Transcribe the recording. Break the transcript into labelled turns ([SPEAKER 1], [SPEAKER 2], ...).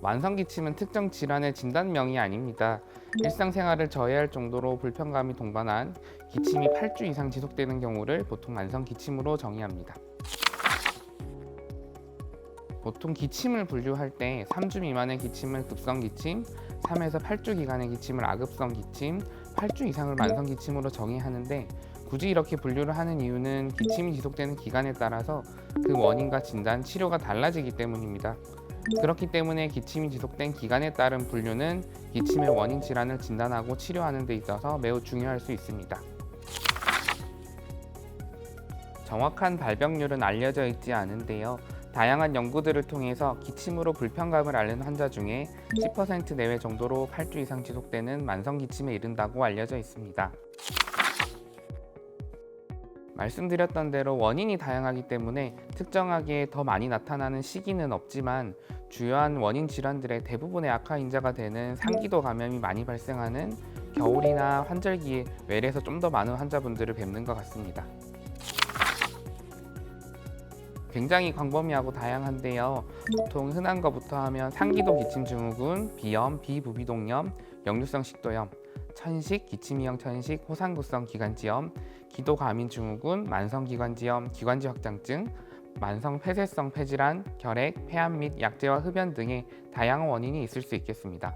[SPEAKER 1] 만성기침은 특정 질환의 진단명이 아닙니다. 일상생활을 저해할 정도로 불편감이 동반한 기침이 8주 이상 지속되는 경우를 보통 만성기침으로 정의합니다. 보통 기침을 분류할 때 3주 미만의 기침을 급성 기침, 3에서 8주 기간의 기침을 아급성 기침, 8주 이상을 만성 기침으로 정의하는데 굳이 이렇게 분류를 하는 이유는 기침이 지속되는 기간에 따라서 그 원인과 진단, 치료가 달라지기 때문입니다. 그렇기 때문에 기침이 지속된 기간에 따른 분류는 기침의 원인 질환을 진단하고 치료하는 데 있어서 매우 중요할 수 있습니다. 정확한 발병률은 알려져 있지 않은데요. 다양한 연구들을 통해서 기침으로 불편감을 앓는 환자 중에 10% 내외 정도로 8주 이상 지속되는 만성 기침에 이른다고 알려져 있습니다. 말씀드렸던 대로 원인이 다양하기 때문에 특정하게 더 많이 나타나는 시기는 없지만 주요한 원인 질환들의 대부분의 악화인자가 되는 상기도 감염이 많이 발생하는 겨울이나 환절기에 외래에서 좀 더 많은 환자분들을 뵙는 것 같습니다. 굉장히 광범위하고 다양한데요. 보통 흔한 것부터 하면 상기도 기침 증후군, 비염, 비부비동염, 역류성 식도염, 천식, 기침이형 천식, 호상구성 기관지염, 기도 과민 증후군, 만성 기관지염, 기관지 확장증, 만성 폐쇄성 폐질환, 결핵, 폐암 및 약제와 흡연 등의 다양한 원인이 있을 수 있겠습니다.